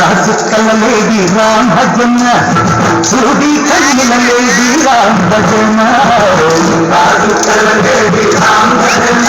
రాజు కలలేది రామ్ భజన? సూది కళ్ళలేది రామ్ భజన? రాజు కలలేది రామ్ భజన?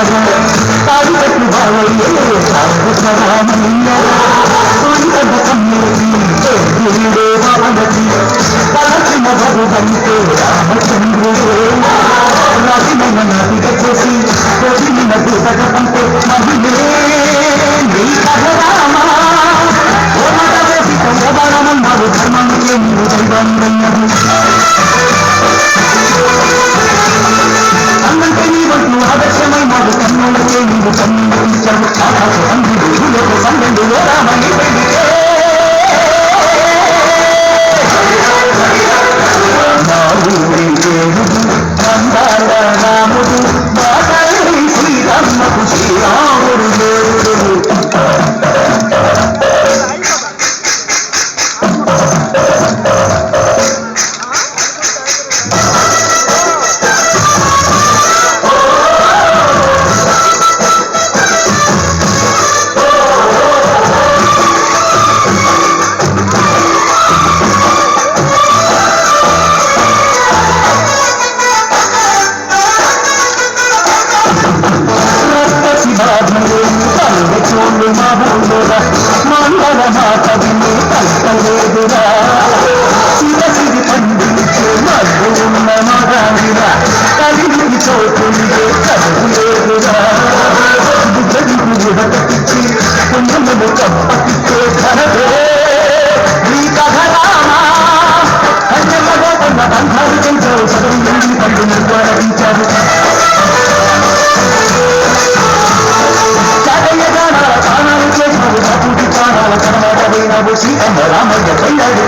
తాండవం శ్రీకన్నరా తాడిపెట్టు బావయ్యే సాగుతరామయ్యరా అంతట కమ్మేసి దేవుడే భవనది కలసిన భగవంతే రామచంద్రుడే రవిమైన నదిగా చేసి కొదిలిన దూతగా పంపే Allah'ın చూడు మహులురా మంగళ మాట విని కష్టలేదురా శిరసిరి పండించే మగ్గు ఉన్న మగాడిరా కలిగి చోటుండే சீதம் ராமய கையாடு